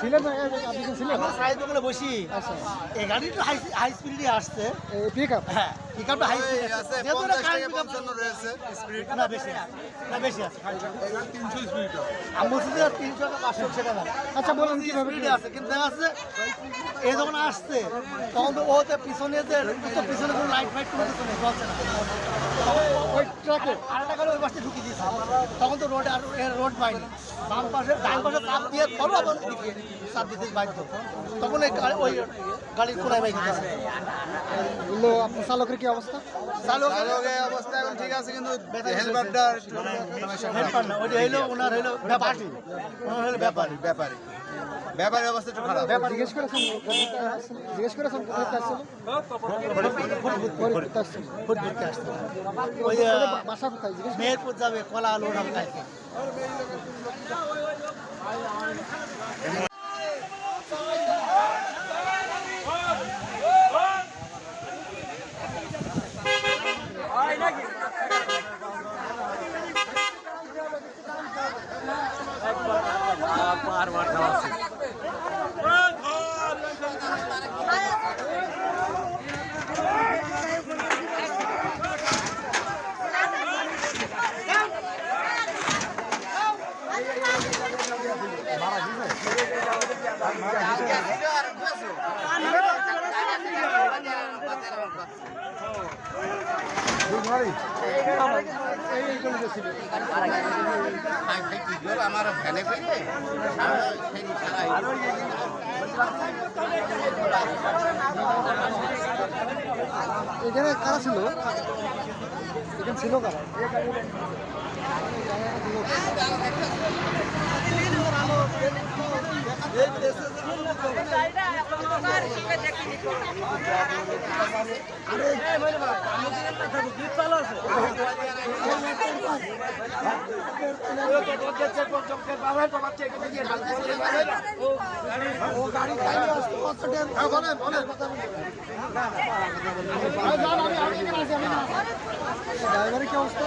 ছিলেন বসি। আচ্ছা। এই গাড়ি তো হাই হাই স্পিডে আসছে। হ্যাঁ। পিকআপটা হাই স্পিড আছে। যেহেতু এটা কারেন্ট পঞ্চান্ন রয়েছে। স্পিড না বেশি না বেশি আছে তিনশো স্পিড আমি বলছি যে তিনশো টাকা পাঁচশো সেটা আচ্ছা বলুন কীভাবে স্পিডে আছে কিন্তু দেখা যাচ্ছে এ যখন আসছে তখন তো ও তো পিছনে যে তো পিছনে কোনো লাইট ফাইট কোনো কিছু নেই চলছে না। ওই ট্রাকে আরেকটা গাড়ি ওই পাশে ঢুকিয়ে দিয়েছে। তখন তো রোড আর রোড পাইনি বাম পাশে ডান পাশে চাপ দিয়ে আবার দিকে চাপ দিতে বাধ্য। তখন ওই গাড়ি ওই গাড়ির কোনায় বাইক দিয়েছে আপনার চালকের কি অবস্থা? চালক চালকের অবস্থা এখন ঠিক আছে কিন্তু হেলমেটটা হেল্পার না ওইটা হইল ওনার হইল ব্যাপারী। ওনার হইল ব্যাপারী। ব্যাপারী। ব্যাপারী অবস্থা একটু খারাপ। ব্যাপার জিজ্ঞেস করেছেন জিজ্ঞেস করেছেন কোথায় আসছিল? ফরিদপুর আসছিল। ওই বাসা কোথায়? জিজ্ঞেস মেহেরপুর যাবে কলা আলু নাম কালকে। আমার ভ্যানে করে এখানে কারা ছিল? এখানে ছিল কারা? ড্রাইভারের কি অবস্থা